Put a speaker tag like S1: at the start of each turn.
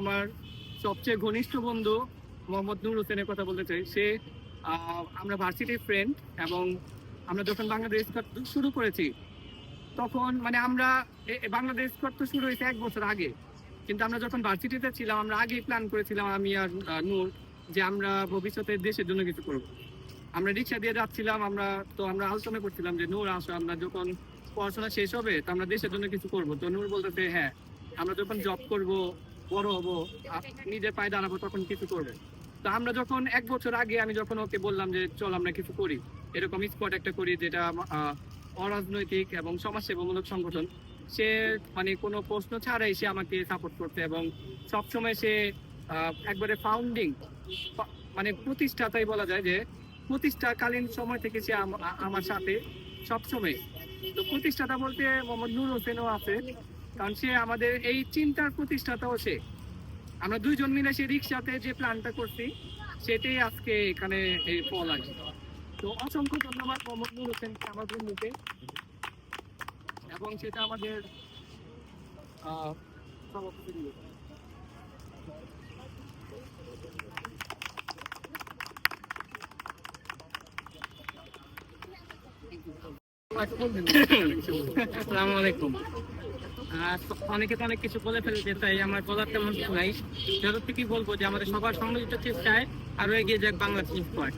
S1: আমার সবচেয়ে ঘনিষ্ঠ বন্ধু মোহাম্মদ নূর হোসেনের কথা বলতে চাই। সে আমরা ভার্সিটির ফ্রেন্ড এবং আমরা যখন বাংলাদেশ শুরু করেছি, তখন মানে আমরা বাংলাদেশ তো শুরু হয়েছে এক বছর আগে। কিন্তু আমরা যখন ভার্সিটিতে ছিলাম, আমরা আগেই প্ল্যান করেছিলাম, আমি আর নূর, যে আমরা ভবিষ্যতে দেশের জন্য কিছু করব। আমরা রিক্সা দিয়ে যাচ্ছিলাম, আমরা তো আমরা আলোচনা করছিলাম যে, নূর, আসো, আমরা যখন পড়াশোনা শেষ হবে, তো আমরা দেশের জন্য কিছু করব। তো নূর বলতেছে হ্যাঁ আমরা যখন জব করব বড় হব নিজের পায়ে দাঁড়াবো, তখন কিছু করব। তো আমরা যখন এক বছর আগে আমি যখন ওকে বললাম যে, চল, আমরা কিছু করি। এরকম স্পট একটা করি যেটা অরাজনৈতিক এবং সমাজসেবামূলক সংগঠন। সে মানে কোনো প্রশ্ন ছাড়াই সে আমাকে সাপোর্ট করতে এবং সবসময় সে একবারে ফাউন্ডিং মানে প্রতিষ্ঠাতাই বলা যায় যে, প্রতিষ্ঠাকালীন সময় থেকে সে আম- আমার সাথে সবসময়। তো প্রতিষ্ঠাতা বলতে মোহাম্মদ নূর হোসেনও আছে। কারণ সে আমাদের এই চিন্তার প্রতিষ্ঠাতাও সে। আমরা দুইজন মিলে সে রিক্সাতে যে প্ল্যানটা করছি, সেটাই আজকে এখানে এই ফল আছে তো অসংখ্য ধন্যবাদ মোহাম্মদ নূর হোসেনকে আমার বন্ধুকে এবং সেটা আমাদের
S2: আসসালামু আলাইকুম। অনেকে তো অনেক কিছু বলে ফেলেছে তাই আমার বলার তেমন কিছু নাই। সেটা থেকে বলব যে, আমাদের সবার সংযুক্ত চেষ্টায় আরও এগিয়ে যাক বাংলাদেশ স্কোয়াড